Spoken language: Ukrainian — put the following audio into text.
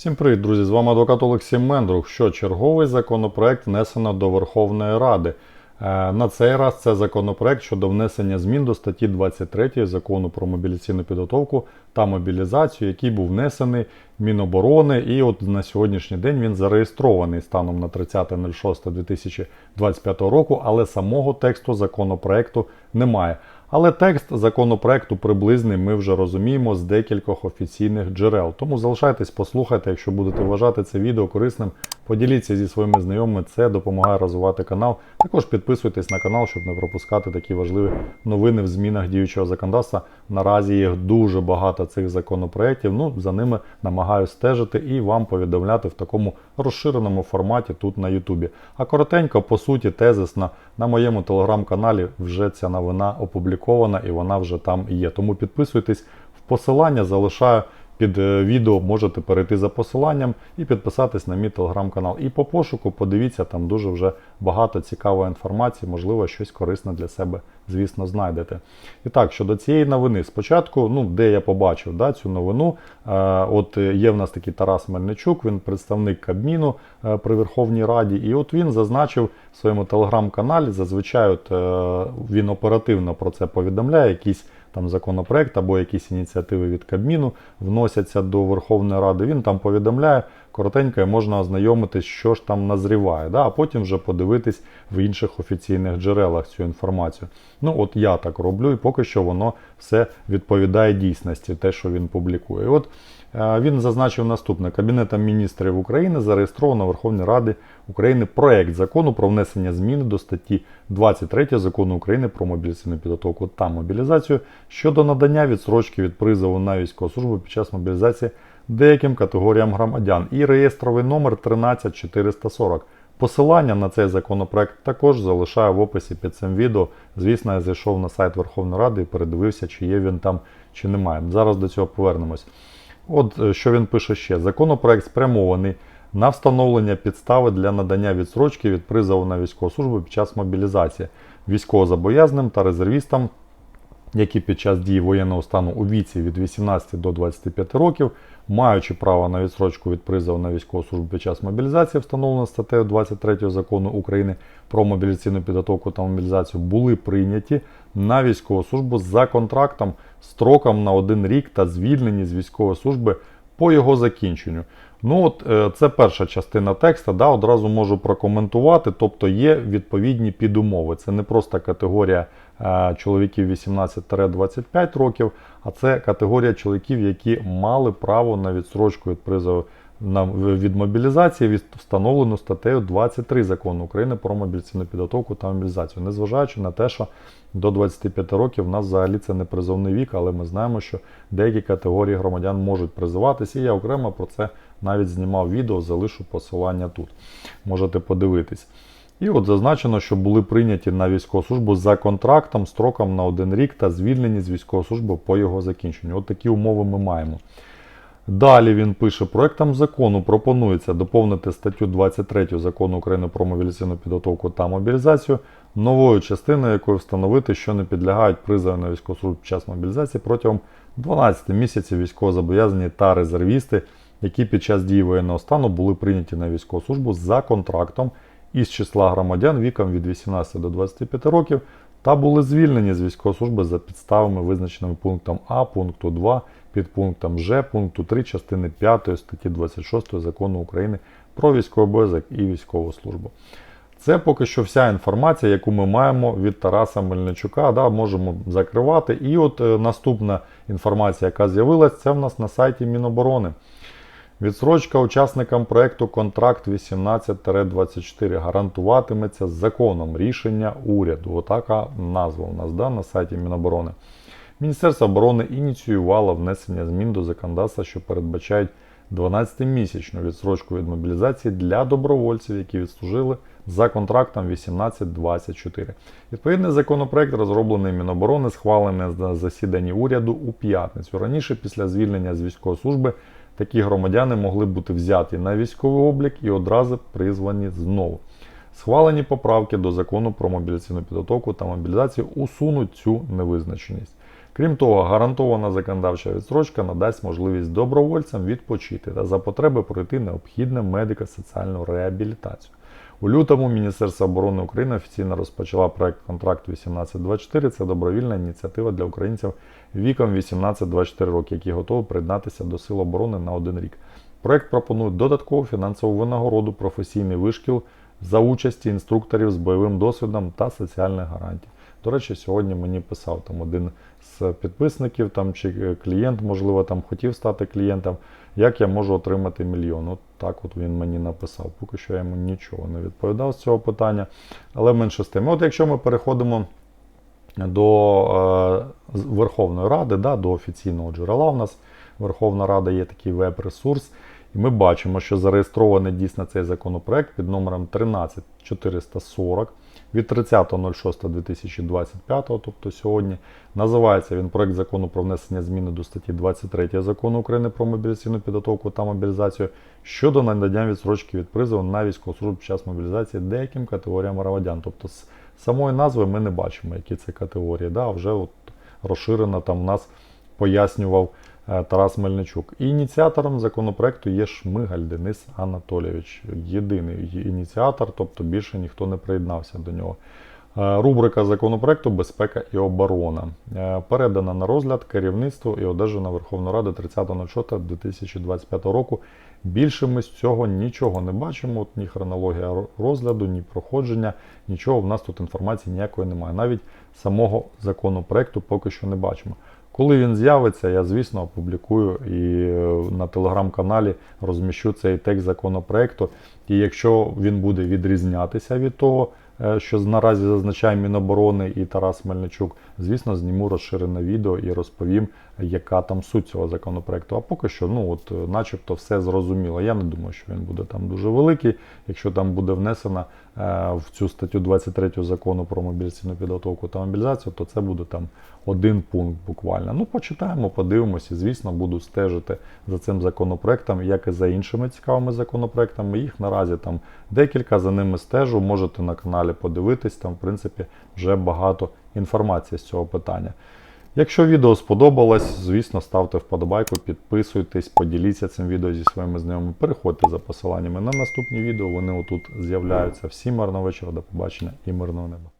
Всім привіт, друзі! З вами адвокат Олексій Мендрух. Що черговий законопроект внесено до Верховної Ради. Е, На цей раз це законопроект щодо внесення змін до статті 23 закону про мобілізаційну підготовку та мобілізацію, який був внесений Міноборони. І от на сьогоднішній день він зареєстрований станом на 30.06.2025 року, але самого тексту законопроекту немає. Але текст законопроекту приблизний ми вже розуміємо з декількох офіційних джерел. Тому залишайтесь, послухайте, якщо будете вважати це відео корисним, поділіться зі своїми знайомими. Це допомагає розвивати канал. Також підписуйтесь на канал, щоб не пропускати такі важливі новини в змінах діючого законодавства. Наразі їх дуже багато цих законопроєктів. Ну за ними намагаюся стежити і вам повідомляти в такому розширеному форматі тут на Ютубі. А коротенько, по суті, тезисно на моєму телеграм-каналі вже ця новина опублікована і вона вже там є. Тому підписуйтесь в посилання, залишаю під е, відео, можете перейти за посиланням і підписатись на мій телеграм-канал. І по пошуку подивіться, там дуже вже багато цікавої інформації, можливо, щось корисне для себе, звісно, знайдете. І так, щодо цієї новини, спочатку, ну, де я побачив да, цю новину, е, от е, є в нас такий Тарас Мельничук, він представник Кабміну е, при Верховній Раді, і от він зазначив в своєму телеграм-каналі, зазвичай от, е, він оперативно про це повідомляє, якісь там законопроект або якісь ініціативи від Кабміну вносяться до Верховної Ради. Він там повідомляє коротенько і можна ознайомитись, що ж там назріває, да? а потім вже подивитись в інших офіційних джерелах цю інформацію. Ну от я так роблю, і поки що воно все відповідає дійсності, те, що він публікує. І от е, він зазначив наступне: Кабінетом міністрів України зареєстровано Верховній Ради України проект закону про внесення зміни до статті 23 закону України про мобілізаційну підготовку та мобілізацію щодо надання відсрочки від призову на військову службу під час мобілізації деяким категоріям громадян і реєстровий номер 13440. Посилання на цей законопроект також залишаю в описі під цим відео. Звісно, я зайшов на сайт Верховної Ради і передивився, чи є він там, чи немає. Зараз до цього повернемось. От е, що він пише ще: законопроект спрямований на встановлення підстави для надання відсрочки від призову на військову службу під час мобілізації військовозобов'язаним та резервістам, які під час дії воєнного стану у віці від 18 до 25 років, маючи право на відсрочку від призову на військову службу під час мобілізації, встановлено статтею 23 закону України про мобілізаційну підготовку та мобілізацію, були прийняті на військову службу за контрактом строком на один рік та звільнені з військової служби по його закінченню. Ну от е, це перша частина текста, да, одразу можу прокоментувати. Тобто є відповідні підумови. Це не просто категорія е, чоловіків 18-25 років, а це категорія чоловіків, які мали право на відсрочку від призову від мобілізації, від встановлену статтею 23 закону України про мобілізаційну підготовку та мобілізацію, незважаючи на те, що до 25 років в нас взагалі це не призовний вік, але ми знаємо, що деякі категорії громадян можуть призиватися. І я окремо про це навіть знімав відео, залишу посилання тут. Можете подивитись. І от зазначено, що були прийняті на військову службу за контрактом строком на один рік та звільнені з військової служби по його закінченню. От такі умови ми маємо. Далі він пише: проектом закону пропонується доповнити статтю 23 закону України про мобілізаційну підготовку та мобілізацію новою частиною, якою встановити, що не підлягають призову на військову службу під час мобілізації протягом 12 місяців військовозобов'язані та резервісти, які під час дії воєнного стану були прийняті на військову службу за контрактом із числа громадян віком від 18 до 25 років та були звільнені з військової служби за підставами, визначеними пунктом А, пункту 2, підпунктом Ж, пункту 3 частини 5 статті 26 закону України про військовий обов'язок і військову службу. Це поки що вся інформація, яку ми маємо від Тараса Мельничука. Да, Можемо закривати. І от е, наступна інформація, яка з'явилася, це в нас на сайті Міноборони. Відсрочка учасникам проекту Контракт 18-24 гарантуватиметься законом рішення уряду. Отака назва у нас да, на сайті Міноборони. Міністерство оборони ініціювало внесення змін до законодавства, що передбачають 12-місячну відсрочку від мобілізації для добровольців, які відслужили за контрактом 18-24. Відповідний законопроект розроблений Міноборони, схвалений на засіданні уряду у п'ятницю. Раніше, після звільнення з військової служби, такі громадяни могли бути взяті на військовий облік і одразу призвані знову. Схвалені поправки до закону про мобілізаційну підготовку та мобілізацію усунуть цю невизначеність. Крім того, гарантована законодавча відстрочка надасть можливість добровольцям відпочити та за потреби пройти необхідну медико-соціальну реабілітацію. У лютому Міністерство оборони України офіційно розпочала проект контракт 1824. Це добровільна ініціатива для українців віком 18-24 роки, які готові приєднатися до Сил оборони на один рік. Проект пропонує додаткову фінансову винагороду, професійний вишкіл за участі інструкторів з бойовим досвідом та соціальних гарантій. До речі, сьогодні мені писав там один з підписників там, чи е, клієнт, можливо, там хотів стати клієнтом, як я можу отримати мільйон. От так от він мені написав. Поки що я йому нічого не відповідав з цього питання. Але менше з тим. От якщо ми переходимо до е, Верховної Ради, да, до офіційного джерела, у нас Верховна Рада є такий веб-ресурс. І ми бачимо, що зареєстрований дійсно цей законопроект під номером 13440 від 30.06.2025, тобто сьогодні. Називається він проект закону про внесення зміни до статті 23 закону України про мобілізаційну підготовку та мобілізацію щодо надання відсрочки від призову на військову службу під час мобілізації деяким категоріям громадян. Тобто з самої назви ми не бачимо, які це категорії. Да, вже от розширено там в нас пояснював Тарас Мельничук. Ініціатором законопроекту є Шмигаль Денис Анатолійович. Єдиний ініціатор, тобто більше ніхто не приєднався до нього. Е, Рубрика законопроекту Безпека і оборона Е, передана на розгляд керівництву і одержана Верховної Ради 30.06.2025 року. Більше ми з цього нічого не бачимо. Ні хронологія розгляду, ні проходження, нічого. В нас тут інформації ніякої немає. Навіть самого законопроекту поки що не бачимо. Коли він з'явиться, я звісно опублікую і е, на телеграм-каналі розміщу цей текст законопроекту. І якщо він буде відрізнятися від того, е, що наразі зазначає Міноборони і Тарас Мельничук, звісно, зніму розширене відео і розповім, яка там суть цього законопроекту. А поки що, ну от, начебто, все зрозуміло. Я не думаю, що він буде там дуже великий. Якщо там буде внесено е, в цю статтю 23 закону про мобілізаційну підготовку та мобілізацію, то це буде там один пункт буквально. Ну, почитаємо, подивимося. Звісно, буду стежити за цим законопроектом, як і за іншими цікавими законопроектами. Їх наразі там декілька, за ними стежу. Можете на каналі подивитись, там, в принципі, вже багато інформації з цього питання. Якщо відео сподобалось, звісно, ставте вподобайку, підписуйтесь, поділіться цим відео зі своїми знайомими. Переходьте за посиланнями на наступні відео. Вони отут з'являються. Всім мирного вечора, до побачення і мирного неба.